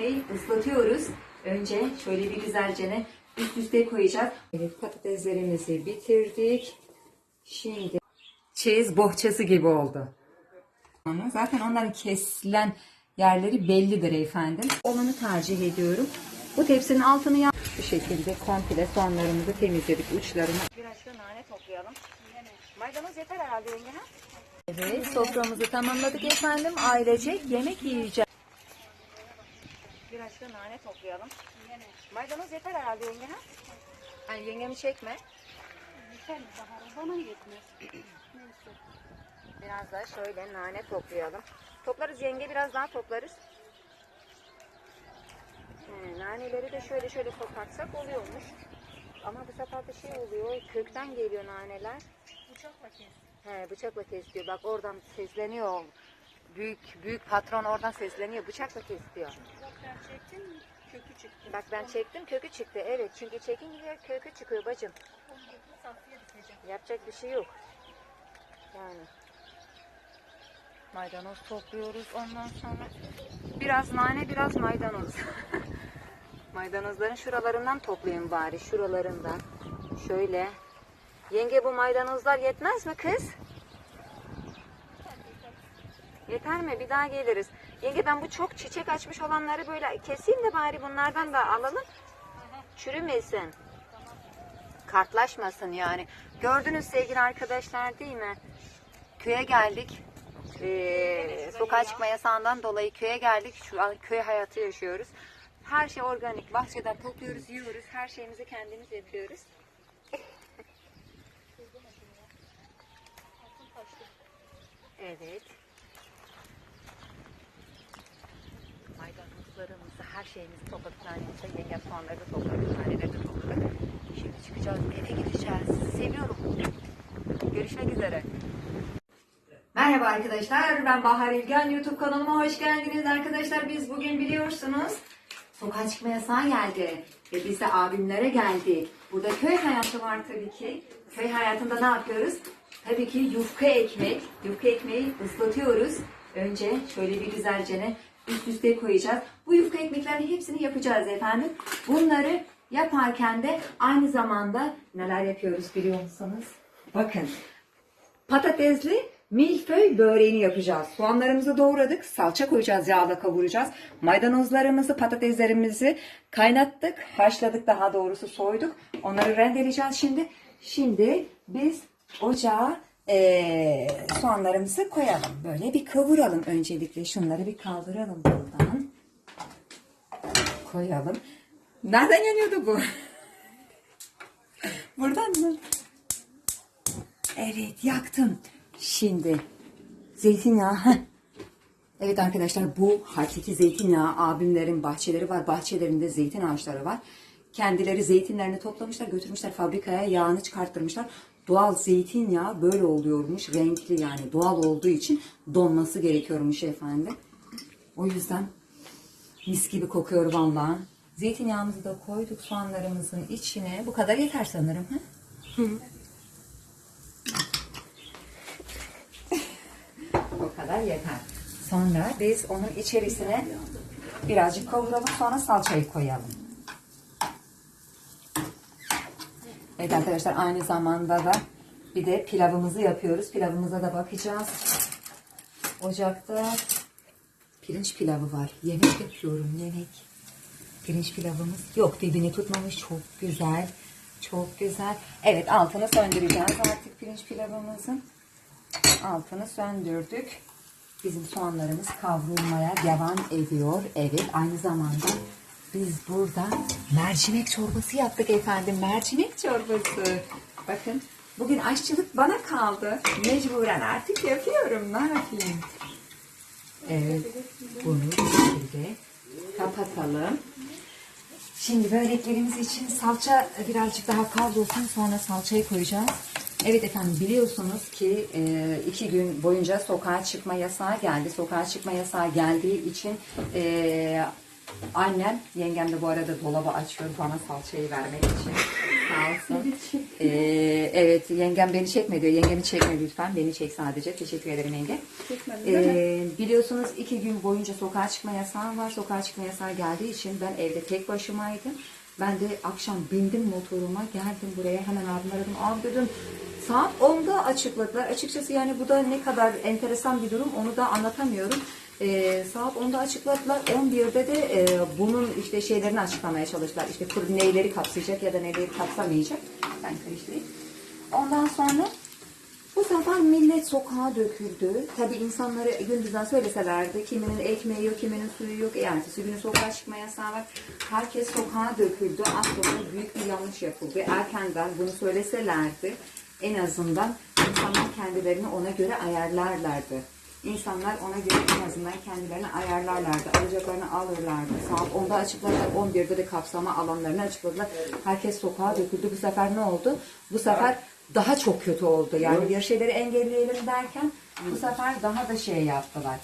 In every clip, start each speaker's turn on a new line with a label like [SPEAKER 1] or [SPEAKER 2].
[SPEAKER 1] ekmeği ıslatıyoruz. Önce şöyle bir güzelce üst üste koyacağız. Evet patateslerimizi bitirdik. Şimdi çeyiz bohçası gibi oldu. Zaten onların kesilen yerleri bellidir efendim. Olanı tercih ediyorum. Bu tepsinin altını yap. Bu şekilde komple soğanlarımızı temizledik uçlarını. Biraz da nane toplayalım. Maydanoz yeter herhalde yenge? Evet soframızı tamamladık efendim. Ailecek yemek yiyeceğiz. Biraz da nane toplayalım. Maydanoz yeter herhalde yenge ha? Hani yengemi çekme.
[SPEAKER 2] Yeter mi Bahar? Bana yetmez. Neyse.
[SPEAKER 1] Biraz daha şöyle nane toplayalım. Toplarız yenge biraz daha toplarız. He, naneleri de şöyle şöyle kopartsak oluyormuş. Ama bu sefer de şey oluyor, kökten geliyor naneler.
[SPEAKER 2] Bıçakla kes.
[SPEAKER 1] He, bıçakla kes diyor. Bak oradan sesleniyor. Büyük büyük patron oradan sesleniyor. Bıçakla kes diyor.
[SPEAKER 2] Ben çektim kökü çıktı.
[SPEAKER 1] Bak ben çektim kökü çıktı. Evet çünkü çekince kökü çıkıyor bacım.
[SPEAKER 2] Dikeceğim.
[SPEAKER 1] Yapacak bir şey yok. Yani. Maydanoz topluyoruz ondan sonra. Biraz nane biraz maydanoz. Maydanozların şuralarından toplayın bari. Şuralarından. Şöyle. Yenge bu maydanozlar yetmez mi kız? Yeter mi? Bir daha geliriz. Yenge ben bu çok çiçek açmış olanları böyle keseyim de bari bunlardan da alalım. Çürümesin. Kartlaşmasın yani. Gördünüz sevgili arkadaşlar değil mi? Köye geldik. Ee, sokağa çıkma yasağından dolayı köye geldik. Şu an köy hayatı yaşıyoruz. Her şey organik. Bahçeden topluyoruz, yiyoruz. Her şeyimizi kendimiz yapıyoruz. Evet. Maydanozlarımızı, her şeyimizi topladık. Neredeyse yengem soğanları da topladık, naneleri de topladık. Şimdi çıkacağız, eve gideceğiz. Seviyorum. Görüşmek üzere. Merhaba arkadaşlar, ben Bahar İlgen. YouTube kanalıma hoş geldiniz arkadaşlar. Biz bugün biliyorsunuz sokağa çıkma yasağı geldi. Ve biz de abimlere geldik. Burada köy hayatı var tabii ki. Köy hayatında ne yapıyoruz? Tabii ki yufka ekmek. Yufka ekmeği ıslatıyoruz. Önce şöyle bir güzelce üst üste koyacağız. Bu yufka ekmeklerin hepsini yapacağız efendim. Bunları yaparken de aynı zamanda neler yapıyoruz biliyor musunuz? Bakın patatesli milföy böreğini yapacağız. Soğanlarımızı doğradık. Salça koyacağız. Yağla kavuracağız. Maydanozlarımızı, patateslerimizi kaynattık. Haşladık daha doğrusu soyduk. Onları rendeleyeceğiz şimdi. Şimdi biz ocağa eee, soğanlarımızı koyalım. Böyle bir kavuralım öncelikle. Şunları bir kaldıralım buradan. Koyalım. Nereden yanıyordu bu? Buradan mı? Evet yaktım. Şimdi zeytinyağı. Evet arkadaşlar bu hakiki zeytinyağı abimlerin bahçeleri var. Bahçelerinde zeytin ağaçları var. Kendileri zeytinlerini toplamışlar götürmüşler fabrikaya yağını çıkarttırmışlar. Doğal zeytinyağı böyle oluyormuş. Renkli yani doğal olduğu için donması gerekiyormuş efendim. O yüzden mis gibi kokuyor vallahi. Zeytinyağımızı da koyduk soğanlarımızın içine. Bu kadar yeter sanırım. Hı? O kadar yeter. Sonra biz onun içerisine birazcık kavuralım sonra salçayı koyalım. Evet arkadaşlar aynı zamanda da bir de pilavımızı yapıyoruz. Pilavımıza da bakacağız. Ocakta pirinç pilavı var. Yemek yapıyorum yemek. Pirinç pilavımız yok dibini tutmamış çok güzel. Çok güzel. Evet altını söndüreceğiz artık pirinç pilavımızın altını söndürdük. Bizim soğanlarımız kavrulmaya devam ediyor. Evet aynı zamanda biz burada mercimek çorbası yaptık efendim. Mercimek çorbası. Bakın bugün aşçılık bana kaldı. Mecburen artık yapıyorum. Ne yapayım? Evet bunu bu şekilde kapatalım. Şimdi böreklerimiz için salça birazcık daha kavrulsun sonra salçayı koyacağız. Evet efendim biliyorsunuz ki e, iki gün boyunca sokağa çıkma yasağı geldi. Sokağa çıkma yasağı geldiği için e, annem, yengem de bu arada dolabı açıyor bana salçayı vermek için. Sağ olsun. Ee, evet yengem beni çekme diyor. Yengemi çekme lütfen. Beni çek sadece. Teşekkür ederim yenge. Ee, biliyorsunuz iki gün boyunca sokağa çıkma yasağı var. Sokağa çıkma yasağı geldiği için ben evde tek başımaydım. Ben de akşam bindim motoruma geldim buraya hemen abim aradım. Abi dedim saat 10'da açıkladılar. Açıkçası yani bu da ne kadar enteresan bir durum onu da anlatamıyorum. Ee, saat 10'da açıkladılar. 11'de de e, bunun işte şeylerini açıklamaya çalıştılar. İşte neyleri kapsayacak ya da neyleri kapsamayacak. Ben karıştırayım. Ondan sonra bu sefer millet sokağa döküldü. Tabii insanları gündüzden söyleselerdi. Kiminin ekmeği yok, kiminin suyu yok. Yani ertesi günü sokağa çıkma yasağı var. Herkes sokağa döküldü. Aslında büyük bir yanlış yapıldı. Erkenden bunu söyleselerdi en azından insanlar kendilerini ona göre ayarlarlardı. İnsanlar ona göre en azından kendilerini ayarlarlardı. Alacaklarını alırlardı. Saat 10'da açıkladılar. 11'de de kapsama alanlarını açıkladılar. Herkes sokağa döküldü. Bu sefer ne oldu? Bu sefer daha çok kötü oldu. Yani bir şeyleri engelleyelim derken bu sefer daha da şey yaptılar.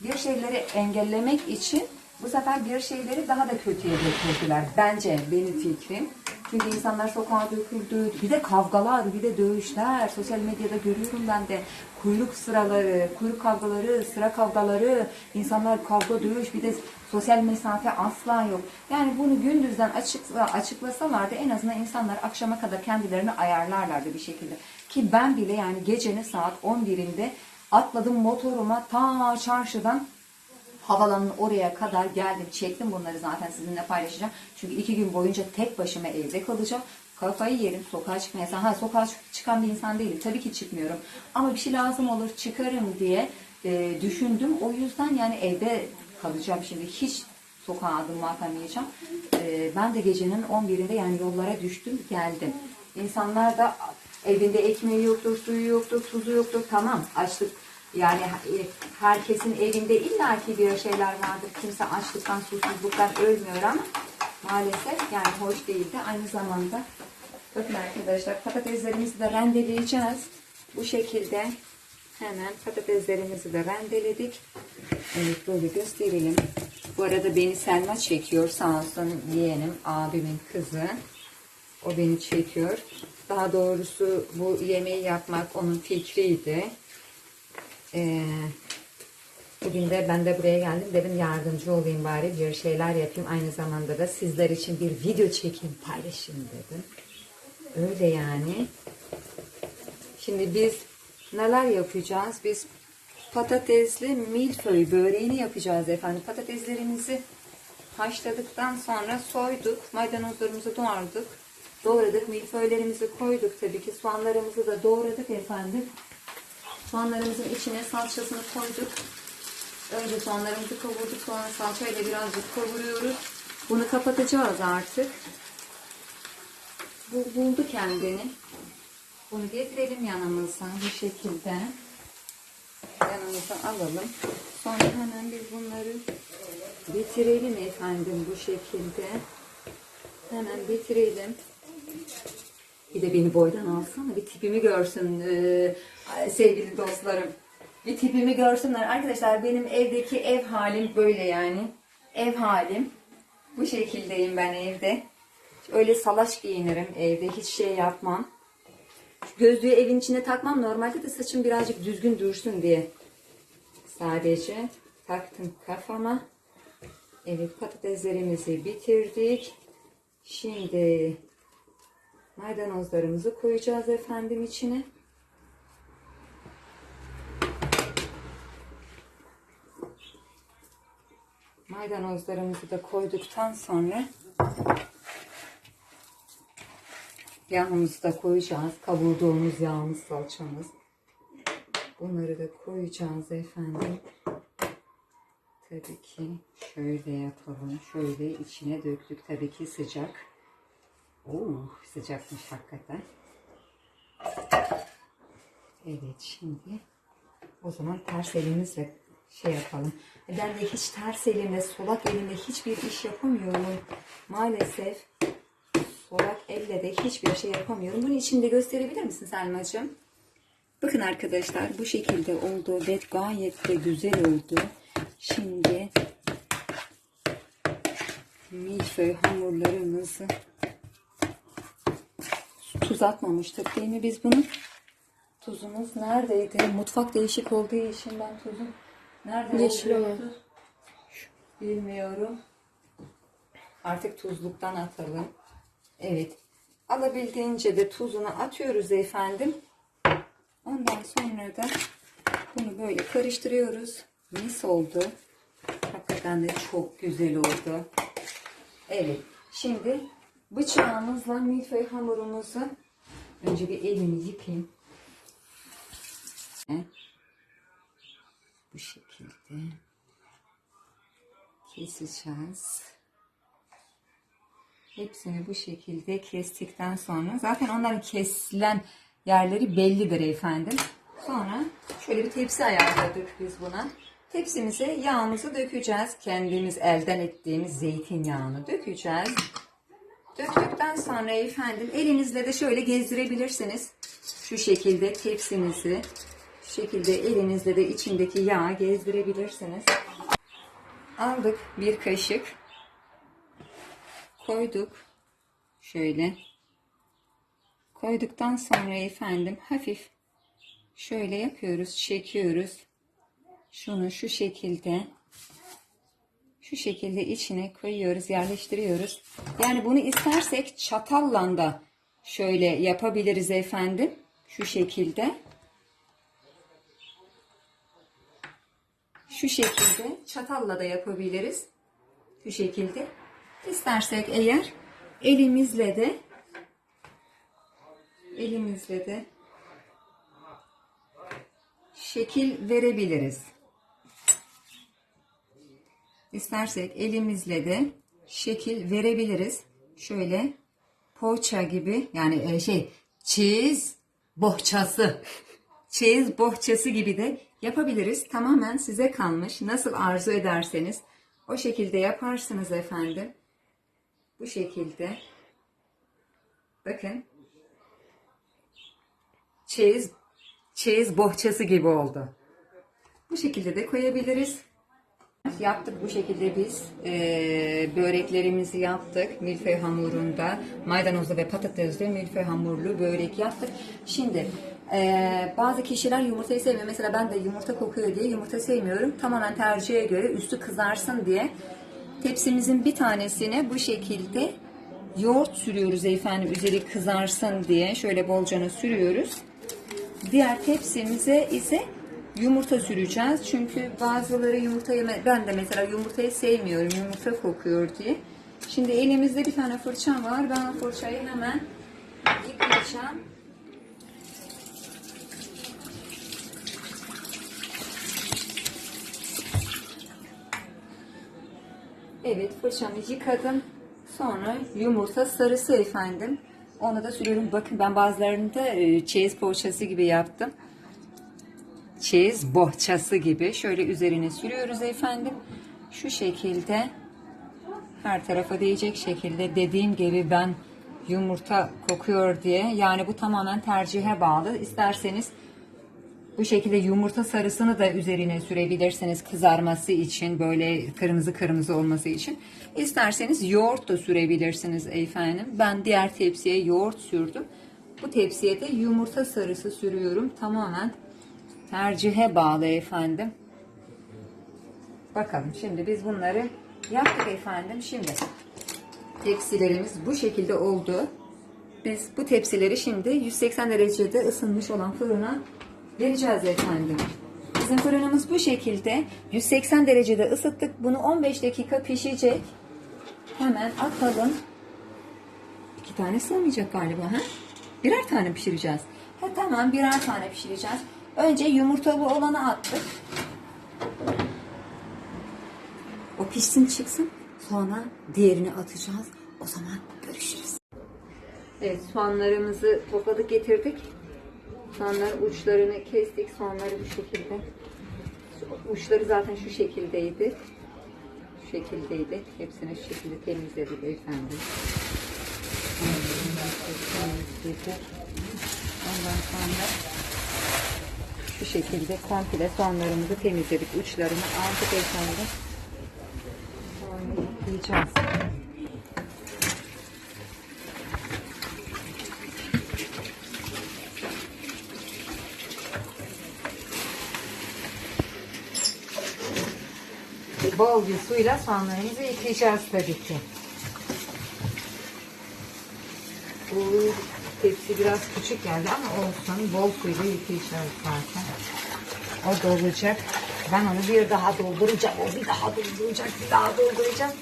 [SPEAKER 1] Bir şeyleri engellemek için bu sefer bir şeyleri daha da kötüye götürdüler. Bence benim fikrim. Çünkü insanlar sokağa döküldü. Bir de kavgalar, bir de dövüşler. Sosyal medyada görüyorum ben de. Kuyruk sıraları, kuyruk kavgaları, sıra kavgaları. insanlar kavga dövüş. Bir de sosyal mesafe asla yok. Yani bunu gündüzden açıkla, açıklasalardı en azından insanlar akşama kadar kendilerini ayarlarlardı bir şekilde. Ki ben bile yani gecenin saat 11'inde atladım motoruma ta çarşıdan havalanın oraya kadar geldim. Çektim bunları zaten sizinle paylaşacağım. Çünkü iki gün boyunca tek başıma evde kalacağım. Kafayı yerim sokağa çıkmaya. Ha sokağa çıkan bir insan değilim. Tabii ki çıkmıyorum. Ama bir şey lazım olur çıkarım diye e, düşündüm. O yüzden yani evde kalacağım şimdi. Hiç sokağa adım atamayacağım. E, ben de gecenin 11'inde yani yollara düştüm geldim. İnsanlar da evinde ekmeği yoktur, suyu yoktur, tuzu yoktur. Tamam açlık yani e, herkesin evinde illaki bir şeyler vardır. Kimse açlıktan, susuzluktan ölmüyor ama maalesef yani hoş değildi. Aynı zamanda bakın arkadaşlar patateslerimizi de rendeleyeceğiz. Bu şekilde hemen patateslerimizi de rendeledik. Evet böyle gösterelim. Bu arada beni Selma çekiyor sağ olsun yeğenim, abimin kızı. O beni çekiyor. Daha doğrusu bu yemeği yapmak onun fikriydi. Ee, bugün de ben de buraya geldim. Dedim yardımcı olayım bari bir şeyler yapayım. Aynı zamanda da sizler için bir video çekeyim paylaşayım dedim. Öyle yani. Şimdi biz neler yapacağız? Biz patatesli milföy böreğini yapacağız efendim. Patateslerimizi haşladıktan sonra soyduk. Maydanozlarımızı doğradık. Doğradık. Milföylerimizi koyduk tabii ki. Soğanlarımızı da doğradık efendim. Soğanlarımızın içine salçasını koyduk. Önce soğanlarımızı kavurduk. Sonra salçayla birazcık kavuruyoruz. Bunu kapatacağız artık. Bu buldu kendini. Bunu getirelim yanımıza bu şekilde. Yanımıza alalım. Sonra hemen biz bunları bitirelim efendim bu şekilde. Hemen bitirelim. Bir de beni boydan alsana. Bir tipimi görsün ee, sevgili dostlarım. Bir tipimi görsünler. Arkadaşlar benim evdeki ev halim böyle yani. Ev halim. Bu şekildeyim ben evde. Öyle salaş giyinirim evde. Hiç şey yapmam. Gözlüğü evin içine takmam. Normalde de saçım birazcık düzgün dursun diye. Sadece taktım kafama. Evet patateslerimizi bitirdik. Şimdi Maydanozlarımızı koyacağız efendim içine. Maydanozlarımızı da koyduktan sonra yağımızı da koyacağız. Kavurduğumuz yağımız, salçamız. Bunları da koyacağız efendim. Tabii ki şöyle yapalım. Şöyle içine döktük. Tabii ki sıcak. Oo, sıcakmış hakikaten. Evet şimdi o zaman ters elimizle şey yapalım. Ben de hiç ters elimle solak elimle hiçbir iş yapamıyorum. Maalesef solak elle de hiçbir şey yapamıyorum. Bunu içinde gösterebilir misin Selma'cığım? Bakın arkadaşlar bu şekilde oldu ve gayet de güzel oldu. Şimdi milföy hamurlarımızı tuz atmamıştık değil mi biz bunu? Tuzumuz neredeydi? Mutfak değişik olduğu için ben tuzum nerede
[SPEAKER 2] Yeşil olan.
[SPEAKER 1] Bilmiyorum. Artık tuzluktan atalım. Evet. Alabildiğince de tuzunu atıyoruz efendim. Ondan sonra da bunu böyle karıştırıyoruz. Mis oldu. Hakikaten de çok güzel oldu. Evet. Şimdi bıçağımızla milföy hamurumuzu önce bir elimi yıkayayım. Bu şekilde keseceğiz. Hepsini bu şekilde kestikten sonra zaten onların kesilen yerleri bellidir efendim. Sonra şöyle bir tepsi ayarladık biz buna. Tepsimize yağımızı dökeceğiz. Kendimiz elden ettiğimiz zeytinyağını dökeceğiz. Döktükten sonra efendim elinizle de şöyle gezdirebilirsiniz. Şu şekilde tepsinizi şu şekilde elinizle de içindeki yağı gezdirebilirsiniz. Aldık bir kaşık koyduk. Şöyle. Koyduktan sonra efendim hafif şöyle yapıyoruz, çekiyoruz. Şunu şu şekilde şu şekilde içine koyuyoruz, yerleştiriyoruz. Yani bunu istersek çatalla da şöyle yapabiliriz efendim. Şu şekilde. Şu şekilde çatalla da yapabiliriz. Şu şekilde. İstersek eğer elimizle de elimizle de şekil verebiliriz. İstersek elimizle de şekil verebiliriz. Şöyle poğaça gibi yani e, şey çiz bohçası çeyiz bohçası gibi de yapabiliriz. Tamamen size kalmış. Nasıl arzu ederseniz o şekilde yaparsınız efendim. Bu şekilde. Bakın. Çeyiz, çeyiz bohçası gibi oldu. Bu şekilde de koyabiliriz. Yaptık bu şekilde biz eee, böreklerimizi yaptık milföy hamurunda maydanozlu ve patatesli milföy hamurlu börek yaptık. Şimdi eee, bazı kişiler yumurtayı sevmiyor. Mesela ben de yumurta kokuyor diye yumurta sevmiyorum. Tamamen tercihe göre üstü kızarsın diye tepsimizin bir tanesine bu şekilde yoğurt sürüyoruz efendim üzeri kızarsın diye şöyle bolcana sürüyoruz. Diğer tepsimize ise yumurta süreceğiz. Çünkü bazıları yumurta yeme ben de mesela yumurtayı sevmiyorum. Yumurta kokuyor diye. Şimdi elimizde bir tane fırçam var. Ben fırçayı hemen yıkayacağım. Evet fırçamı yıkadım. Sonra yumurta sarısı efendim. Onu da sürüyorum. Bakın ben bazılarında e, çeyiz poğaçası gibi yaptım. Çeyiz bohçası gibi. Şöyle üzerine sürüyoruz efendim. Şu şekilde her tarafa değecek şekilde dediğim gibi ben yumurta kokuyor diye yani bu tamamen tercihe bağlı. İsterseniz bu şekilde yumurta sarısını da üzerine sürebilirsiniz kızarması için böyle kırmızı kırmızı olması için. İsterseniz yoğurt da sürebilirsiniz efendim. Ben diğer tepsiye yoğurt sürdüm. Bu tepsiye de yumurta sarısı sürüyorum. Tamamen tercihe bağlı efendim. Bakalım şimdi biz bunları yaptık efendim. Şimdi tepsilerimiz bu şekilde oldu. Biz bu tepsileri şimdi 180 derecede ısınmış olan fırına vereceğiz efendim. Bizim fırınımız bu şekilde 180 derecede ısıttık. Bunu 15 dakika pişecek. Hemen atalım. İki tane sığmayacak galiba ha? Birer tane pişireceğiz. Ha, tamam birer tane pişireceğiz. Önce yumurtalı olanı attık. O pişsin çıksın. Sonra diğerini atacağız. O zaman görüşürüz. Evet soğanlarımızı topladık getirdik. Soğanların uçlarını kestik. Soğanları bu şekilde. Uçları zaten şu şekildeydi. Şu şekildeydi. Hepsini şu şekilde temizledik efendim. Ondan sonra şekilde komple sonlarımızı temizledik. Uçlarını artık ekranını yiyeceğiz. Bol bir suyla soğanlarımızı yıkayacağız tabii ki. Bu tepsi biraz küçük geldi ama olsun. Bol suyla yıkayacağız zaten. O dolacak. Ben onu bir daha dolduracağım. O bir daha dolduracak. Bir daha dolduracağım.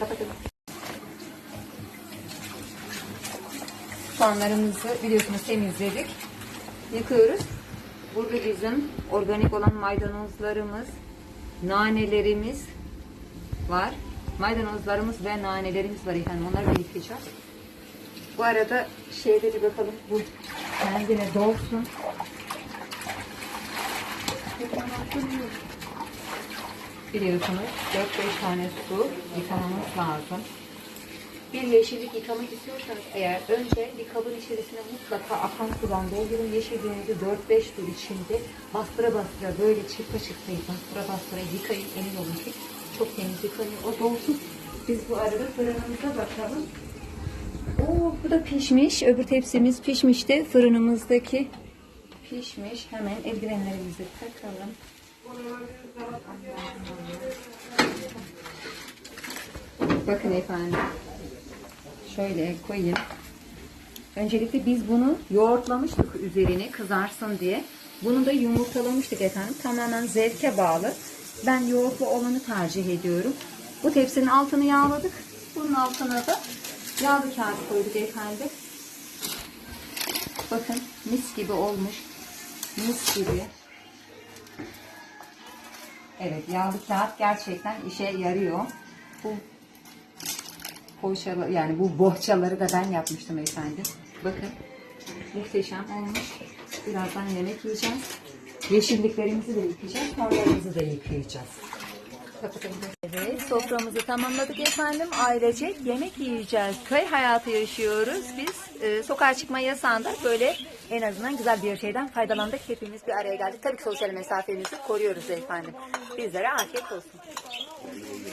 [SPEAKER 1] Kapatalım. Soğanlarımızı biliyorsunuz temizledik. Yıkıyoruz. Burada bizim organik olan maydanozlarımız, nanelerimiz var. Maydanozlarımız ve nanelerimiz var efendim. Onları da. Bu arada şeyleri bakalım. Bu kendine dolsun. Biliyorsunuz 4-5 tane su yıkamamız lazım. Bir yeşillik yıkamak istiyorsanız eğer önce bir kabın içerisine mutlaka akan sudan doldurun. Yeşilliğinizi 4-5 tur içinde bastıra bastıra böyle çırpa çırpayı bastıra bastıra yıkayın. Emin olun ki çok temiz yıkanıyor. O dolsun. Biz bu arada fırınımıza bakalım. Oo, bu da pişmiş. Öbür tepsimiz pişmişti. Fırınımızdaki pişmiş. Hemen eldivenlerimizi takalım. Bakın efendim. Şöyle koyayım. Öncelikle biz bunu yoğurtlamıştık üzerine kızarsın diye. Bunu da yumurtalamıştık efendim. Tamamen zevke bağlı. Ben yoğurtlu olanı tercih ediyorum. Bu tepsinin altını yağladık. Bunun altına da yağlı kağıt koyduk efendim. Bakın mis gibi olmuş. Mis gibi. Evet yağlı kağıt gerçekten işe yarıyor. Bu poğaçalı yani bu bohçaları da ben yapmıştım efendim. Bakın muhteşem olmuş. Birazdan yemek yiyeceğiz. Yeşilliklerimizi de yıkayacağız. Torlarımızı da yıkayacağız. Evet, soframızı tamamladık efendim. Ailecek yemek yiyeceğiz. Köy hayatı yaşıyoruz. Biz e, sokağa çıkma yasağında böyle en azından güzel bir şeyden faydalandık. Hepimiz bir araya geldik. Tabii ki sosyal mesafemizi koruyoruz efendim. Bizlere afiyet olsun.